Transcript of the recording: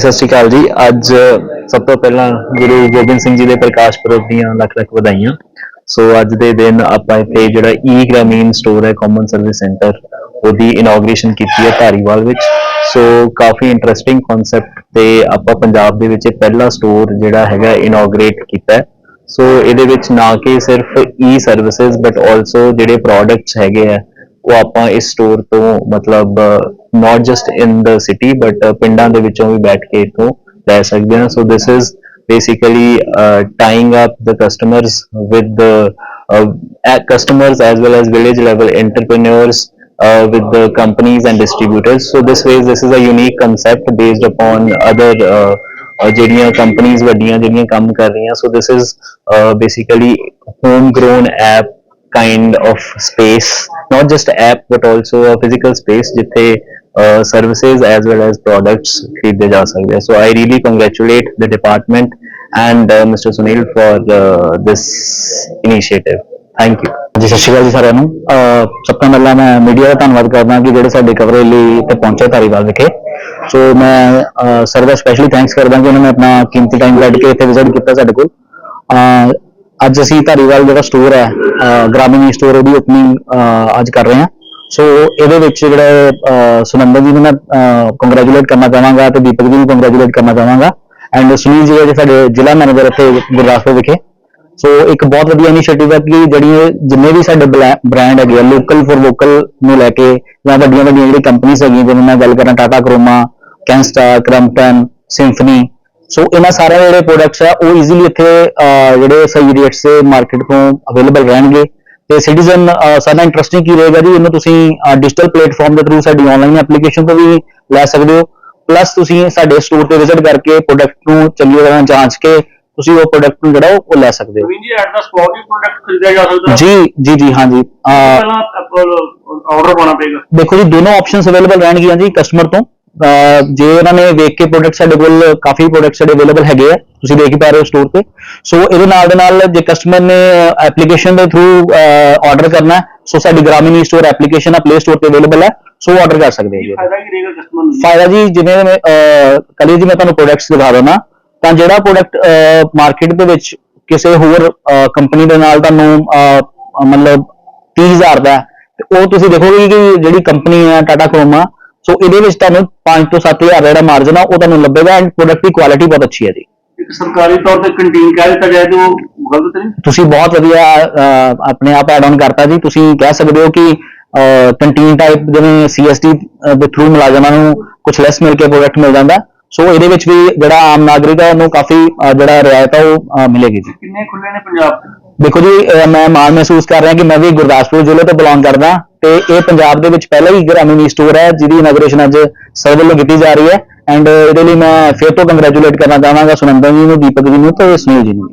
ਸਤਿ ਸ਼੍ਰੀ ਅਕਾਲ ਜੀ। ਅੱਜ ਸਭ ਤੋਂ ਪਹਿਲਾਂ ਗੁਰੂ ਗੋਬਿੰਦ ਸਿੰਘ ਜੀ ਦੇ ਪ੍ਰਕਾਸ਼ ਪੁਰਬ ਦੀਆਂ ਲੱਖ ਲੱਖ ਵਧਾਈਆਂ। ਸੋ ਅੱਜ ਦੇ ਦਿਨ ਆਪਾਂ ਇੱਥੇ ਜਿਹੜਾ ਈ ਗ੍ਰਾਮੀਣ ਸਟੋਰ ਹੈ ਕਾਮਨ ਸਰਵਿਸ ਸੈਂਟਰ ਉਹਦੀ ਇਨੋਗ੍ਰੇਸ਼ਨ ਕੀਤੀ ਹੈ ਧਾਰੀਵਾਲ ਵਿੱਚ। ਸੋ ਕਾਫੀ ਇੰਟਰਸਟਿੰਗ ਕਨਸੈਪਟ ਤੇ ਆਪਾਂ ਪੰਜਾਬ ਦੇ ਵਿੱਚ ਇਹ ਪਹਿਲਾ ਸਟੋਰ ਜਿਹੜਾ ਹੈਗਾ ਇਨੋਗ੍ਰੇਟ ਕੀਤਾ ਹੈ। ਸੋ ਇਹਦੇ ਵਿੱਚ ਨਾ ਕਿ ਸਿਰਫ ਈ ਸਰਵਿਸਿਜ਼ ਬਟ ਆਲਸੋ ਜਿਹੜੇ ਪ੍ਰੋਡਕਟਸ ਹੈਗੇ ਆ ਉਹ ਆਪਾਂ ਇਸ ਸਟੋਰ ਤੋਂ ਮਤਲਬ not just in the city but ਪਿੰਡਾਂ ਦੇ ਵਿੱਚੋਂ ਵੀ ਬੈਠ ਕੇ ਇਥੋਂ ਲੈ ਸਕਦੇ ਹਾਂ so this is basically uh, tying up the customers with the uh, uh, customers as well as village level entrepreneurs uh, with the companies and distributors so this way this is a unique concept based upon other uh, uh, ਜਿਹੜੀਆਂ ਕੰਪਨੀਆਂ ਵੱਡੀਆਂ ਜਿਹੜੀਆਂ ਕੰਮ ਕਰ ਰਹੀਆਂ so this is uh, basically home grown app kind of space not just app but also a physical space ਜਿੱਥੇ uh, services as well as products ਖਰੀਦੇ ਜਾ ਸਕਦੇ ਆ so I really congratulate the department and uh, Mr. Sunil for uh, this initiative thank you ਜੀ ਸਤਿ ਸ਼੍ਰੀ ਅਕਾਲ ਜੀ ਸਾਰਿਆਂ ਨੂੰ ਅਹ ਸਭ ਤੋਂ ਪਹਿਲਾਂ ਮੈਂ ਮੀਡੀਆ ਦਾ ਧੰਨਵਾਦ ਕਰਦਾ ਕਿ ਜਿਹੜੇ ਸਾਡੇ ਕਵਰੇਜ ਲਈ ਇੱਥੇ ਪਹੁੰਚੇ ਧਾਰੀਵਾਲ ਵਿਖੇ ਸੋ ਮੈਂ ਸਰ ਦਾ ਸਪੈਸ਼ਲੀ ਥੈਂਕਸ ਕਰਦਾ ਕਿ ਉਹਨਾਂ ਨੇ ਆਪਣਾ ਕੀਮਤੀ ਟਾਈਮ ਕੱਢ ਕੇ ਇੱਥੇ ਵਿਜ਼ਿਟ ਕੀਤਾ ਸਾਡੇ ਕੋਲ ਅਹ ਅੱਜ ਅਸੀਂ ਧਾਰੀਵਾਲ ਜਿਹੜਾ ਸਟੋਰ ਹੈ, ਅਹ, ਗ੍ਰਾਮੀਣ ਸਟੋਰ ਉਹਦੀ ਓਪਨਿੰਗ ਅੱਜ ਕਰ ਰਹੇ ਹਾਂ। ਸੋ ਇਹਦੇ ਵਿੱਚ ਜਿਹੜਾ ਅਹ ਜੀ ਨੂੰ ਮੈਂ ਕੰਗ੍ਰੈਚੁਲੇਟ ਕਰਨਾ ਚਾਹਾਂਗਾ ਤੇ ਦੀਪਕ ਜੀ ਨੂੰ ਕੰਗ੍ਰੈਚੁਲੇਟ ਕਰਨਾ ਚਾਹਾਂਗਾ। ਐਂਡ ਸੁਨੀਲ ਜੀ ਜਿਹੜੇ ਸਾਡੇ ਜ਼ਿਲ੍ਹਾ ਮੈਨੇਜਰ ਇੱਥੇ ਗੁਰਦਾਸਪੁਰ ਵਿਖੇ। ਸੋ ਇੱਕ ਬਹੁਤ ਵਧੀਆ ਇਨੀਸ਼ੀਏਟਿਵ ਹੈ ਕਿ ਜਿਹੜੀ ਜਿੰਨੇ ਵੀ ਸਾਡੇ ਬ੍ਰਾਂਡ ਹੈਗੇ ਆ ਲੋਕਲ ਫॉर ਲੋਕਲ ਨੂੰ ਲੈ ਕੇ ਜਾਂ ਵੱਡੀਆਂ ਵੱਡੀਆਂ ਜਿਹੜੀ ਕੰਪਨੀਆਂ ਹੈਗੀਆਂ, ਜਿਵੇਂ ਮੈਂ ਗੱਲ ਕਰਾਂ Tata Croma Kenstar Crompton Symphony so ਇਹਨਾਂ ਸਾਰਿਆਂ ਜਿਹੜੇ ਪ੍ਰੋਡਕਟਸ ਆ ਉਹ ਈਜ਼ੀਲੀ ਇੱਥੇ ਜਿਹੜੇ ਸਹੀ ਰੇਟਸ ਤੇ ਮਾਰਕੀਟ ਤੋਂ ਅਵੇਲੇਬਲ ਰਹਿਣਗੇ। ਤੇ ਸਿਟੀਜ਼ਨ ਸਾਡਾ ਇੰਟਰਸਟਿੰਗ ਕੀ ਰਹੇਗਾ ਜੀ? ਇਹਨੂੰ ਤੁਸੀਂ ਡਿਜੀਟਲ ਪਲੇਟਫਾਰਮ ਦੇ ਥਰੂ ਸਾਡੀ ਆਨਲਾਈਨ ਐਪਲੀਕੇਸ਼ਨ ਤੋਂ ਵੀ ਲੈ ਸਕਦੇ ਹੋ। ਪਲੱਸ ਤੁਸੀਂ ਸਾਡੇ ਸਟੋਰ ਤੇ ਵਿਜ਼ਿਟ ਕਰਕੇ ਪ੍ਰੋਡਕਟ ਨੂੰ ਚੰਗੀ ਤਰ੍ਹਾਂ ਜਾਂਚ ਕੇ ਤੁਸੀਂ ਉਹ ਪ੍ਰੋਡਕਟ ਨੂੰ ਜਿਹੜਾ ਉਹ ਲੈ ਸਕਦੇ ਹੋ। ਜੀ ਐਟ ਦਾ ਸਪੌਟ ਹੀ ਪ੍ਰੋਡਕਟ ਖਰੀਦਿਆ ਜਾ ਸਕਦਾ। ਜੀ ਜੀ ਜੀ ਹਾਂ ਜੀ। ਆਰਡਰ ਪਾਉਣਾ ਪਏਗਾ। ਦੇਖੋ ਜੀ ਦੋਨੋਂ ਆਪਸ਼ਨਸ ਅਵੇਲੇਬਲ ਰਹਿਣਗੀਆਂ ਜੀ ਕਸਟਮਰ ਤੋਂ। ਜੇ ਉਹਨਾਂ ਨੇ ਵੇਖ ਕੇ ਪ੍ਰੋਡਕਟ ਸਾਡੇ ਕੋਲ ਕਾਫੀ ਪ੍ਰੋਡਕਟ ਸਾਡੇ ਅਵੇਲੇਬਲ ਹੈਗੇ ਆ ਤੁਸੀਂ ਦੇਖ ਹੀ ਪਾ ਰਹੇ ਹੋ ਸਟੋਰ ਤੇ। ਸੋ ਇਹਦੇ ਨਾਲ ਦੇ ਨਾਲ ਜੇ ਕਸਟਮਰ ਨੇ ਐਪਲੀਕੇਸ਼ਨ ਦੇ ਥਰੂ ਆਰਡਰ ਕਰਨਾ ਸੋ ਸਾਡੀ ਗ੍ਰਾਮੀਣੀ ਸਟੋਰ ਐਪਲੀਕੇਸ਼ਨ ਆ ਪਲੇ ਸਟੋਰ ਤੇ ਅਵੇਲੇਬਲ ਹੈ ਸੋ ਆਰਡਰ ਕਰ ਸਕਦੇ ਹੋ ਜੀ। ਫਾਇਦਾ ਕੀ ਰਹੇਗਾ ਕਸਟਮਰ ਨੂੰ ਫਾਇਦਾ ਜੀ ਜਿਵੇਂ ਕਲੀ ਜੀ ਮੈਂ ਤੁਹਾਨੂੰ ਪ੍ਰੋਡਕਟਸ ਦਿਖਾ ਦਿੰਦਾ ਤਾਂ ਜਿਹੜਾ ਪ੍ਰੋਡਕਟ ਮਾਰਕੀਟ ਦੇ ਵਿੱਚ ਕਿਸੇ ਹੋਰ ਕੰਪਨੀ ਦੇ ਨਾਲ ਤੁਹਾਨੂੰ ਮਤਲਬ 30000 ਦਾ ਉਹ ਤੁਸੀਂ ਦੇਖੋਗੇ ਕਿ ਜਿਹੜੀ ਕੰਪਨੀ ਹੈ ਟਾਟਾ ਕਰੋਮਾ ਸੋ ਇਹਦੇ ਵਿੱਚ ਤੁਹਾਨੂੰ 5 ਤੋਂ 7000 ਦਾ ਜਿਹੜਾ ਮਾਰਜਨ ਆ ਉਹ ਤੁਹਾਨੂੰ ਲੱਭੇਗਾ ਐਂਡ ਪ੍ਰੋਡਕਟ ਦੀ ਕੁਆਲਿਟੀ ਬਹੁਤ ਅੱਛੀ ਹੈ ਜੀ ਸਰਕਾਰੀ ਤੌਰ ਤੇ ਕੰਟੀਨ ਕਹਿ ਦਿੱਤਾ ਜਾਏ ਤੇ ਉਹ ਗਲਤ ਨਹੀਂ? ਤੁਸੀਂ ਬਹੁਤ ਵਧੀਆ ਅਹ, ਆਪਣੇ ਆਪ ਐਡ ਆਨ ਕਰਤਾ ਜੀ। ਤੁਸੀਂ ਕਹਿ ਸਕਦੇ ਹੋ ਕਿ ਕੰਟੀਨ ਟਾਈਪ ਜਿਵੇਂ ਸੀਐਸਟੀ ਦੇ ਥਰੂ ਮੁਲਾਜ਼ਮਾਂ ਨੂੰ ਕੁਝ ਲੈਸ ਮਿਲ ਕੇ ਪ੍ਰੋਡਕਟ ਮਿਲ ਜਾਂਦਾ। ਸੋ ਇਹਦੇ ਵਿੱਚ ਵੀ ਜਿਹੜਾ ਆਮ ਨਾਗਰਿਕ ਹੈ ਉਹਨੂੰ ਕਾਫੀ ਜਿਹੜਾ ਰਿਆਇਤ ਹੈ ਉਹ ਮਿਲੇਗੀ ਜੀ। ਕਿੰਨੇ ਖੁੱਲੇ ਨੇ ਪੰਜਾਬ 'ਚ ਦੇਖੋ ਜੀ ਅਹ, ਮੈਂ ਮਾਣ ਮਹਿਸੂਸ ਕਰ ਰਿਹਾ ਕਿ ਮੈਂ ਵੀ ਗੁਰਦਾਸਪੁਰ ਜ਼ਿਲ੍ਹੇ ਤੋਂ ਬਿਲੋਂਗ ਕਰਦਾ ਤੇ ਇਹ ਪੰਜਾਬ ਦੇ ਵਿੱਚ ਪਹਿਲਾ ਹੀ ਗ੍ਰਾਮੀਣੀ ਸਟੋਰ ਹੈ ਜਿਹਦੀ ਇਨੋਗ੍ਰੇਸ਼ਨ ਅੱਜ ਸਰ ਵੱਲੋਂ ਕੀਤੀ ਜਾ ਰਹੀ ਹੈ। ਐਂਡ ਇਹਦੇ ਲਈ ਮੈਂ ਫਿਰ ਤੋਂ ਕੰਗ੍ਰੈਚੁਲੇਟ ਕਰਨਾ ਚਾਹਾਂਗਾ ਸੁਨੰਦਨ ਜੀ ਨੂੰ ਦੀਪਕ ਜੀ ਨੂੰ ਤੇ ਸੁਨੀਲ ਜੀ ਨੂੰ।